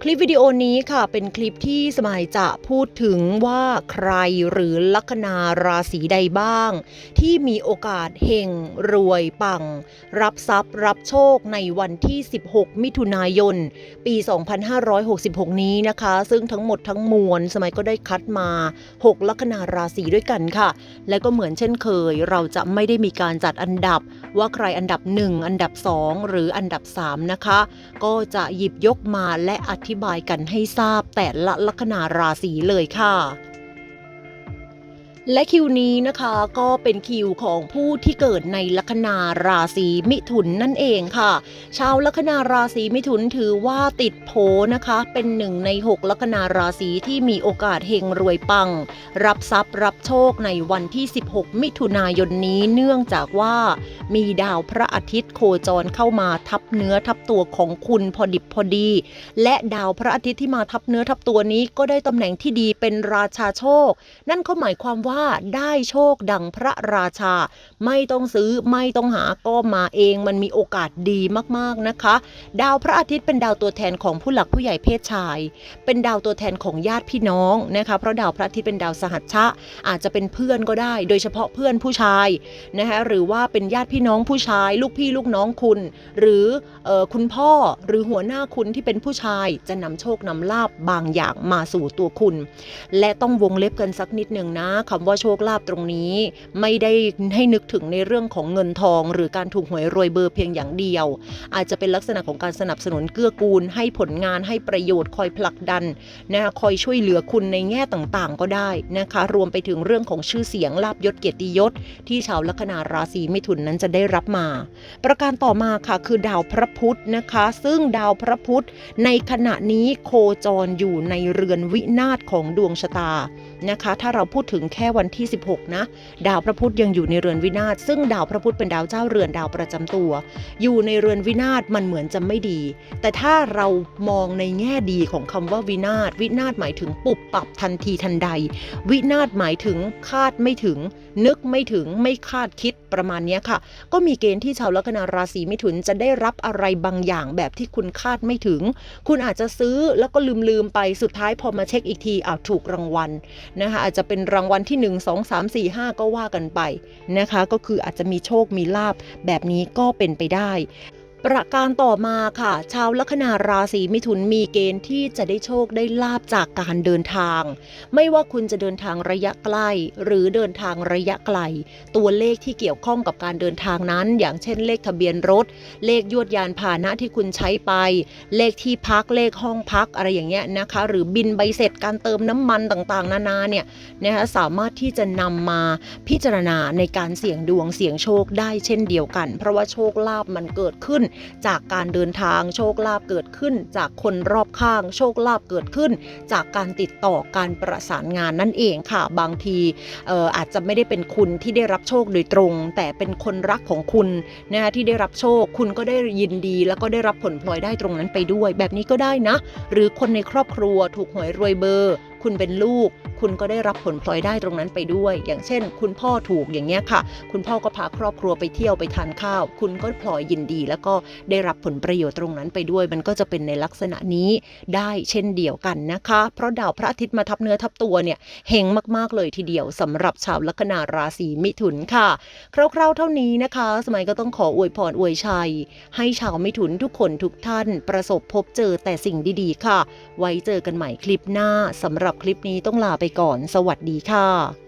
คลิปวิดีโอนี้ค่ะเป็นคลิปที่สมัยจะพูดถึงว่าใครหรือลัคนาราศีใดบ้าง ที่มีโอกาสเฮงรวยปัง รับทรัพย์รับโชคในวันที่ 16 มิถุนายน ปี 2566 นี้นะคะ ซึ่งทั้งหมดทั้งมวลสมัยก็ได้คัดมา 6 ลัคนาราศีด้วยกันค่ะ และก็เหมือนเช่นเคย เราจะไม่ได้มีการจัดอันดับว่าใครอันดับ 1 อันดับ 2 หรืออันดับ 3 นะคะ ก็จะหยิบยกมาและอธิธิบายกันให้ทราบแต่ละลัคนาราศีเลยค่ะ และคิวนี้นะคะก็เป็นคิวของผู้ที่เกิดในลัคนาราศีมิถุนนั่นเองค่ะ ชาวลัคนาราศีมิถุนถือว่าติดโผนะคะ เป็นหนึ่งใน 6 ลัคนาราศีที่มีโอกาสเฮงรวยปัง รับทรัพย์รับโชคในวันที่ 16 มิถุนายนนี้เนื่องจากว่ามีดาวพระอาทิตย์โคจรเข้ามาทับเนื้อทับตัวของคุณพอดิบพอดี และดาวพระอาทิตย์ที่มาทับเนื้อทับตัวนี้ก็ได้ตำแหน่งที่ดีเป็นราชาโชค นั่นก็หมายความว่าได้โชคดังพระราชา ไม่ต้องซื้อไม่ต้องหาก็มาเองมันมีโอกาสดีมากๆนะคะ ดาวพระอาทิตย์เป็นดาวตัวแทนของผู้หลักผู้ใหญ่เพศชาย เป็นดาวตัวแทนของญาติพี่น้องนะคะเพราะดาวพระอาทิตย์เป็นดาวสหัชชะ อาจจะเป็นเพื่อนก็ได้ โดยเฉพาะเพื่อนผู้ชายนะคะหรือว่าเป็นญาติพี่น้องผู้ชาย ลูกพี่ลูกน้องคุณ หรือออคุณพ่อหรือหัวหน้าคุณที่เป็นผู้ชายจะนำโชคนำลาบบางอย่างมาสู่ตัวคุณ และต้องวงเล็บกันสักนิดหนึ่งนะคำว่าโชคลาภตรงนี้ ไม่ได้ให้นึกถึงในเรื่องของเงินทอง หรือการถูกหวยรวยเบอร์เพียงอย่างเดียว อาจจะเป็นลักษณะของการสนับสนุนเกื้อกูล ให้ผลงานให้ประโยชน์คอยผลักดันนะคะคอยช่วยเหลือคุณในแง่ต่างๆ ก็ได้นะคะ รวมไปถึงเรื่องของชื่อเสียงลาบยศเกียรติยศ ที่ชาวลัคนาราศีมิถุนนั้นจะได้รับมา ประการต่อมาค่ะคือดาวพระพุธนะคะ ซึ่งดาวพระพุธในขณะนี้โคจรอยู่ในเรือนวินาศของดวงชะตานะคะ ถ้าเราพูดถึงแค่วันที่ 16 นะ ดาวพระพุธยังอยู่ในเรือนวินาศซึ่งดาวพระพุธเป็นดาวเจ้าเรือนดาวประจำตัว อยู่ในเรือนวินาศมันเหมือนจะไม่ดี แต่ถ้าเรามองในแง่ดีของคำว่าวินาศวินาศหมายถึงปุบปับทันทีทันใด วินาศหมายถึงคาดไม่ถึง นึกไม่ถึงไม่คาดคิดประมาณนี้ค่ะ ก็มีเกณฑ์ที่ชาวลัคนาราศีมิถุนจะได้รับอะไรบางอย่างแบบที่คุณคาดไม่ถึง คุณอาจจะซื้อแล้วก็ลืมลืมไปสุดท้ายพอมาเช็คอีกทีอ้าวถูกรางวัลนะคะอาจจะเป็นรางวัลที่1 2 3 4 5 ก็ว่ากันไปนะคะ ก็คืออาจจะมีโชคมีลาบแบบนี้ก็เป็นไปได้ ประการต่อมาค่ะ ชาวลัคนาราศีมิถุนมีเกณฑ์ที่จะได้โชคได้ลาบจากการเดินทาง ไม่ว่าคุณจะเดินทางระยะใกล้ หรือเดินทางระยะไกล ตัวเลขที่เกี่ยวข้องกับการเดินทางนั้น อย่างเช่นเลขทะเบียนรถ เลขยวดยานพาหนะที่คุณใช้ไป เลขที่พักเลขห้องพักอะไรอย่างเงี้ยนะคะ หรือบินใบเสร็จการเติมน้ำมันต่างๆ นานาเนี่ยนะคะสามารถที่จะนำมาพิจารณาในการเสี่ยงดวงเสี่ยงโชคได้เช่นเดียวกัน เพราะว่าโชคลาภมันเกิดขึ้นจากการเดินทางโชคลาภเกิดขึ้น จากคนรอบข้าง โชคลาภเกิดขึ้น จากการติดต่อการประสานงานนั่นเองค่ะ บางทีอาจจะไม่ได้เป็นคุณที่ได้รับโชคโดยตรง แต่เป็นคนรักของคุณนะคะที่ได้รับโชคคุณก็ได้ยินดี แล้วก็ได้รับผลพลอยได้ตรงนั้นไปด้วย แบบนี้ก็ได้นะ หรือคนในครอบครัวถูกหวยรวยเบอร์ คุณเป็นลูก คุณก็ได้รับผลพลอยได้ตรงนั้นไปด้วย อย่างเช่น คุณพ่อถูกอย่างเงี้ยค่ะ คุณพ่อก็พาครอบครัวไปเที่ยวไปทานข้าว คุณก็พลอยยินดี แล้วก็ได้รับผลประโยชน์ตรงนั้นไปด้วย มันก็จะเป็นในลักษณะนี้ได้เช่นเดียวกันนะคะ เพราะดาวพระอาทิตย์มาทับเนื้อทับตัวเนี่ยเฮงมากๆเลยทีเดียวสำหรับชาวลัคนาราศีมิถุนค่ะ คร่าวๆเท่านี้นะคะ สมัยก็ต้องขออวยพรอวยชัย ให้ชาวมิถุนทุกคนทุกท่านประสบพบเจอแต่สิ่งดีๆ ค่ะ ไว้เจอกันใหม่คลิปหน้าสำหรับคลิปนี้ต้องลาไปก่อน สวัสดีค่ะ